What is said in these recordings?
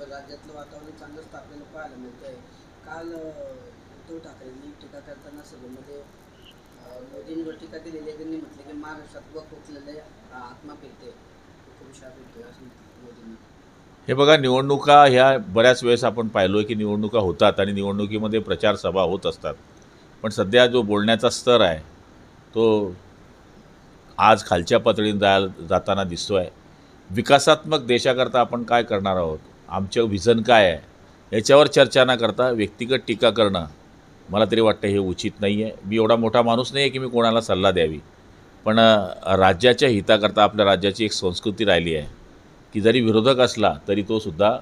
राज्यातलं वातावरण चांगलंच आपल्याला पाहायला मिळतं आहे काल उद्धव ठाकरेंनी टीका करताना सभेमध्ये मोदींवर टीका केलेली आहे. त्यांनी म्हटलं की महाराष्ट्रात व खोकलेले आत्मा फिरते हुकुमशाह फिरते असं म्हटलं मोदींनी. हे बघा निवडणुका ह्या बऱ्याच वेळेस आपण पाहिलो आहे की निवडणुका होतात आणि निवडणुकीमध्ये प्रचार सभा होत असतात. पण सध्या जो बोलण्याचा स्तर आहे तो आज खालच्या पातळीत जा जाताना दिसतो आहे विकासात्मक देशाकरता आपण काय करणार आहोत? आमचं व्हिजन काय आहे? याच्यावर चर्चा न करता व्यक्तिगत टीका करणं मला तरी वाटतं हे उचित नाही आहे मी एवढा मोठा माणूस नाही आहे की मी कोणाला सल्ला द्यावी. पण राज्याच्या हिताकरता आपल्या राज्याची एक संस्कृती राहिली आहे. की जरी विरोधक असला तरी तो सुद्धा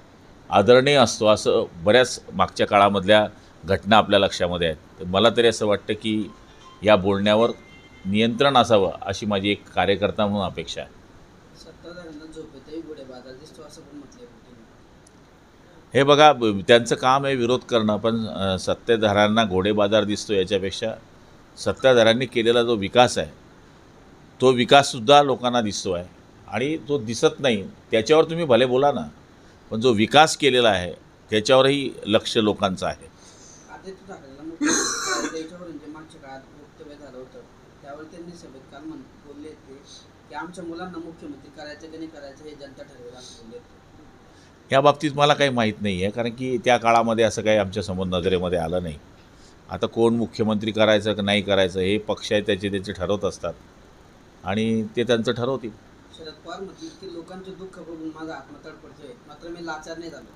आदरणीय असतो. असं बऱ्याच मागच्या काळामधल्या घटना आपल्या लक्षामध्ये आहेत. तर मला तरी असं वाटतं की या बोलण्यावर नियंत्रण असावं अशी माझी एक कार्यकर्ता म्हणून अपेक्षा आहे सत्ताधाऱ्यांना झोपेतही गोडे बाजार दिसतो असं पण म्हटलंय मोदींनी हे बघा त्यांचं काम आहे विरोध करणं पण सत्तेधारांना सत्ताधाऱ्यांना घोडेबाजार दिसतो याच्यापेक्षा सत्ताधाऱ्यांनी केलेला जो विकास आहे तो विकाससुद्धा लोकांना दिसतो आहे. आणि जो दिसत नाही त्याच्यावर तुम्ही भले बोला ना पण जो विकास केलेला आहे त्याच्यावरही लक्ष लोकांचं आहे. आमच्या मुलांना मुख्यमंत्री करायचं की नाही करायचं हे जनता ठरवेल बोलले या बाबतीत मला काही माहीत नाही आहे कारण की त्या काळामध्ये असं काही आमच्यासमोर नजरेमध्ये आलं नाही. आता कोण मुख्यमंत्री करायचं की नाही करायचं हे पक्ष आहे त्याचे त्याचे ठरवत असतात. आणि ते त्यांचं ठरवतील. शरद पवार म्हटले की लोकांचे दुःख बघून माझा तडपडतोय मात्र मी लाचार नाही झालो.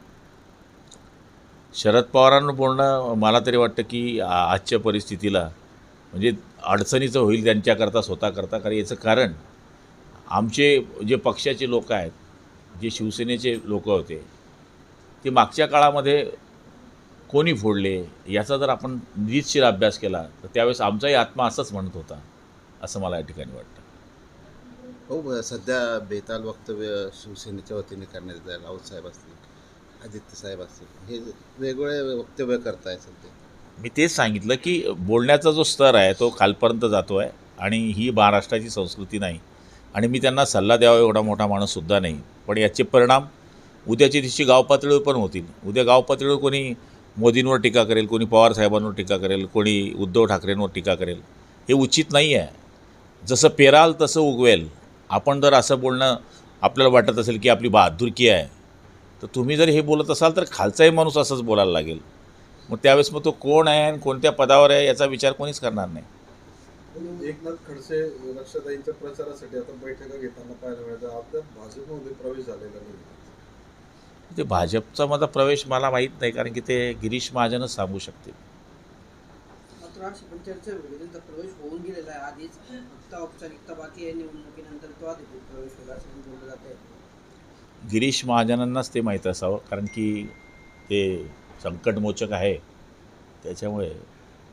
शरद पवारांना बोलणं मला तरी वाटतं की आजच्या परिस्थितीला म्हणजे अडचणीचं होईल त्यांच्याकरता स्वतःकरता कारण याचं कारण आमचे जे पक्षाचे लोक आहेत जे शिवसेनेचे लोक होते ते मागच्या काळामध्ये कोणी फोडले याचा जर आपण नीटशीर अभ्यास केला तर त्यावेळेस आमचाही आत्मा असंच म्हणत होता असं मला या ठिकाणी वाटतं. हो सध्या बेताल वक्तव्य शिवसेनेच्या वतीने करण्यात येत राऊत साहेब असतील आदित्य साहेब असतील हे वेगवेगळे वक्तव्य करताय सध्या. मी तेच सांगितलं की बोलण्याचा जो स्तर आहे तो खालपर्यंत जातो आहे आणि ही महाराष्ट्राची संस्कृती नाही. आणि मी त्यांना सल्ला द्यावा एवढा मोठा माणूससुद्धा नाही. पण याचे परिणाम उद्याच्या दिवशी गावपातळीवर पण होतील. उद्या गावपातळीवर कोणी मोदींवर टीका करेल कोणी पवार साहेबांवर टीका करेल कोणी उद्धव ठाकरेंवर टीका करेल हे उचित नाही आहे. जसं पेराल तसं उगवेल. आपण जर असं बोलणं आपल्याला वाटत असेल की आपली बहादुरकी आहे तर तुम्ही जर हे बोलत असाल तर खालचाही माणूस असंच बोलायला लागेल. मग त्यावेळेस मग तो कोण आहे आणि कोणत्या पदावर आहे याचा विचार कोणीच करणार नाही. एकनाथ खडसे रक्षाताईंच्या प्रचारासाठी आता बैठका घेताना पाहायला मिळतं आपल्या भाजपमध्ये प्रवेश झालेला नाही. ते भाजपचा माझा प्रवेश मला माहीत नाही कारण की ते गिरीश महाजनच सांगू शकतील. मात्र प्रवेश होऊन गेलेला आहे. आधीच फक्त औपचारिकता बाकी आहे. निवडणुकीनंतर तो अधिकृत प्रवेश होईल असं पण बोललं जाते गिरीश महाजनांनाच ते माहीत असावं कारण की ते संकटमोचक आहे. त्याच्यामुळे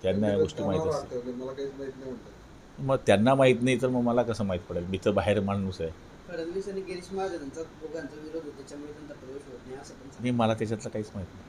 त्यांना या गोष्टी माहीत असतात असतात मला काहीच माहीत नाही म्हणतात. मग त्यांना माहीत नाही तर मग मला कसं माहीत पडेल? मी तर बाहेर माणूस आहे. फडणवीस आणि गिरीश महाजनांचा दोघांचा विरोध होता त्याच्यामुळे त्यांचा प्रवेश होत नाही असं पण आणि मला त्याच्यातलं काहीच माहीत नाही.